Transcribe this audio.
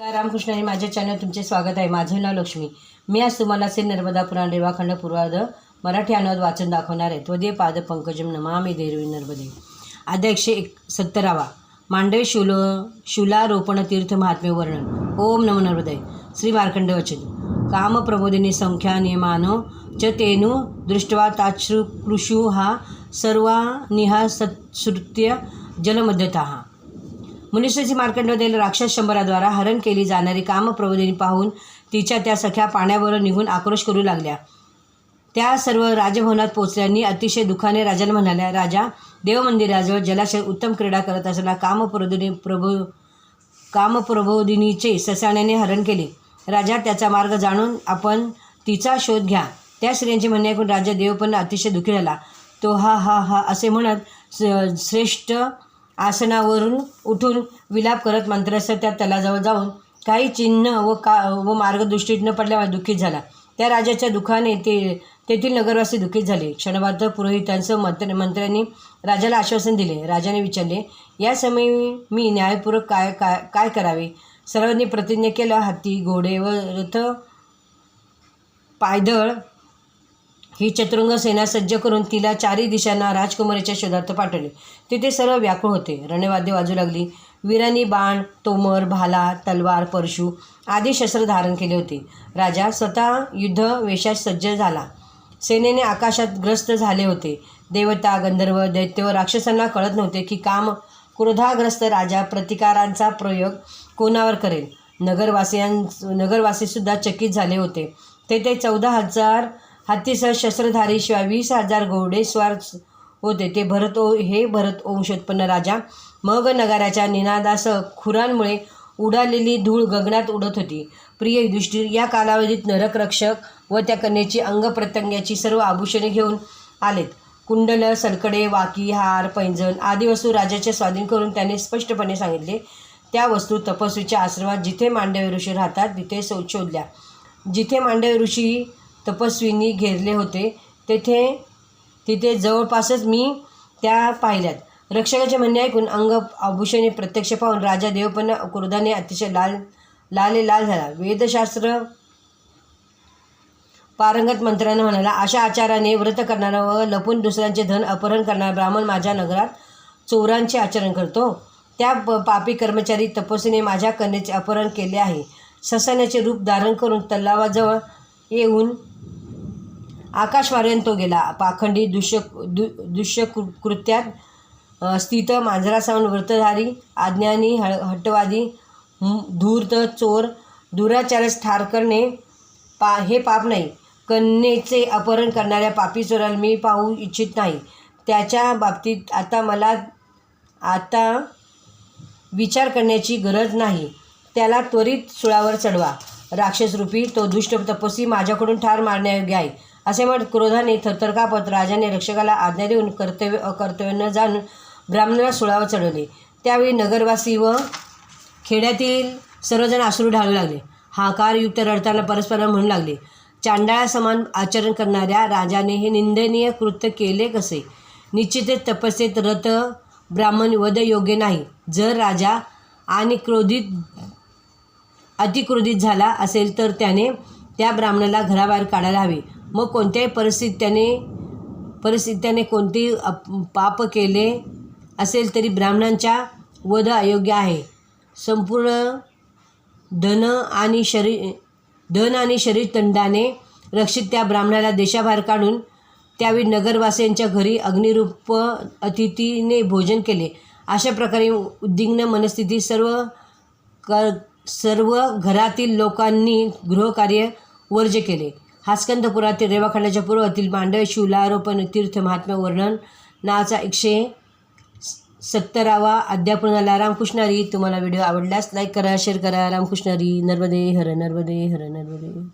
रामकृष्ण आणि माझ्या चॅनल तुमचे स्वागत आहे. माझे नाव लक्ष्मी. मी आज तुम्हाला श्री नर्मदा पुराण रेवाखंड पूर्वार्ध मराठी अनुवाद वाचन दाखवणार आहे. त्वदे पाद पंकजम नमामि देरवी नर्मदे. आद्या एकशे एक सत्तरावा. मांडवे शूल शूलारोपण तीर्थ महात्म्य वर्णन. ओम नमो नर्मदे. श्री मार्कंड वचन. कामप्रबोधिनी संख्या नियमानो च तेनु दृष्ट्वा ताच्छृकृषु हा सर्वानिहा सत्सृत्य जलमध्यता. मुनिश्रीची मार्कंडवदेल राक्षस शंभराद्वारा हरण केली जाणारी कामप्रबोधिनी पाहून तिच्या त्या सख्या पाण्यावर निघून आक्रोश करू लागल्या. त्या सर्व राजभवनात पोचल्यांनी अतिशय दुःखाने राजाला म्हणाल्या राजा देवमंदिराजवळ जलाशय उत्तम क्रीडा करत असताना कामप्रबोधिनी प्रभो कामप्रबोधिनीचे ससाण्याने हरण केले. राजा त्याचा मार्ग जाणून आपण तिचा शोध घ्या त्या स्त्रियांचे म्हणणे ऐकून राजा देवपण अतिशय दुःखी झाला. तो हा हा हा असे म्हणत स- श्रेष्ठ आसनावरून उठून विलाप करत मंत्रस्थ त्या तलाजवळ जाऊन काही चिन्ह व का व मार्ग दृष्टीत न पडल्यामुळे दुःखीत झाला. त्या राजाच्या दुःखाने ते तेथील नगरवासी दुःखीत झाले. क्षणभारत पुरोहितांसह मंत्र मंत्र्यांनी राजाला आश्वासन दिले. राजाने विचारले या समयी मी न्यायपूर्वक काय काय काय करावे? सर्वांनी प्रतिज्ञा केलं हत्ती घोडे व रथ पायदळ ही चतुरंग सेना सज्ज करून तिला चारही दिशांना राजकुमारीच्या शोधार्थ पाठवले. तिथे सर्व व्याकुळ होते. रणवाद्य वाजू लागली. वीरांनी बाण तोमर भाला तलवार परशु आदी शस्त्र धारण केले होते. राजा स्वतः युद्ध वेशात सज्ज झाला. सेनेने आकाशात ग्रस्त झाले होते. देवता गंधर्व दैत्य व राक्षसांना कळत नव्हते की काम क्रोधाग्रस्त राजा प्रतिकारांचा प्रयोग कोणावर करेल. नगरवासियां नगरवासीसुद्धा चकित झाले होते. तेथे चौदा हजार हत्तीसह शस्त्रधारी शिवाय वीस हजार घोडेस्वार होते. ते भरत ओ हे भरत वंशोत्पन्न राजा मग नगाराच्या निनादासह खुरांमुळे उडालेली धूळ गगनात उडत होती. प्रिय युधिष्ठिर या कालावधीत नरकरक्षक व त्या कन्येची अंगप्रत्यंगाची सर्व आभूषणे घेऊन आलेत. कुंडल सलकडे वाकी हार पैंजण आदी वस्तू राजाचे स्वाधीन करून त्याने स्पष्टपणे सांगितले. त्या वस्तू तपस्वीच्या आश्रमात जिथे मांडव्य ऋषी राहतात तिथे शो शोधल्या. जिथे मांडव्य ऋषी तपस्वींनी घेरले होते. तेथे तिथे जवळपासच मी त्या पाहिल्यात. रक्षकाचे म्हणणे ऐकून अंग आभूषणे प्रत्यक्ष पाहून राजा देवपन्न क्रोधाने अतिशय लाल लाले लाल झाला. वेदशास्त्र पारंगत मंत्र्यांना म्हणाला अशा आचाराने व्रत करणारा व लपून दुसऱ्यांचे धन अपहरण करणारा ब्राह्मण माझ्या नगरात चोरांचे आचरण करतो. त्या प- पापी कर्मचारी तपस्वीने माझ्या कन्याचे अपहरण केले आहे. ससाण्याचे रूप धारण करून तलावाजवळ येऊन आकाशवार्यंत तो गेला. पाखंडी दुष्य दु दुष्य कृ- कृत्यात स्थित मांजरासावून व्रतधारी आज्ञानी ह हट्टवादी धूर्त चोर दुराचारस ठार करणे पा हे पाप नाही. कन्येचे अपहरण करणाऱ्या पापी चोराला मी पाहू इच्छित नाही. त्याच्या बाबतीत आता मला आता विचार करण्याची गरज नाही. त्याला त्वरित सुळावर चढवा. राक्षसरूपी तो दुष्ट तपस्वी माझ्याकडून ठार मारण्यायोग्य आहे. असे म्हणत क्रोधाने थरथर कापत राजाने रक्षकाला आज्ञा देऊन कर्तव्य अकर्तव्य न जाणून ब्राह्मणाला सुळावर चढवले. त्यावेळी नगरवासी व खेड्यातील सर्वजण आसरू ढाळू लागले. हाकारयुक्त रडताना परस्पर म्हणू लागले चांडाळासमान आचरण करणाऱ्या राजाने हे निंदनीय कृत्य केले कसे? निश्चितच तपस्येत रथ ब्राह्मण वध योग्य नाही. जर राजा आणि क्रोधित अतिक्रोधित झाला असेल तर त्याने त्या ब्राह्मणाला घराबाहेर काढायला हवे. मग कोणत्याही परिस्थितीत त्याने परिस्थितीत त्याने कोणतेही अप पाप केले असेल तरी ब्राह्मणांच्या वध अयोग्य आहे. संपूर्ण धन आणि शरीर धन आणि शरीर दंडाने रक्षित त्या ब्राह्मणाला देशाबाहेर काढून त्यावेळी नगरवासियांच्या घरी अग्निरूप अतिथीने भोजन केले. अशा प्रकारे उद्विग्न मनस्थिती सर्व क सर्व घरातील लोकांनी गृहकार्य वर्ज केले. हास्कंदपुरातील रेवाखंडाच्या पूर्वातील मांडव शिवलारोपण तीर्थ महात्म्य वर्णन नावाचा एकशे सत्तरावा अध्यापूर्ण झाला. रामकृष्णारी तुम्हाला व्हिडिओ आवडल्यास लाईक करा शेअर करा. रामकृष्णारी नर्मदे हर नर्मदे हर नर्मदे.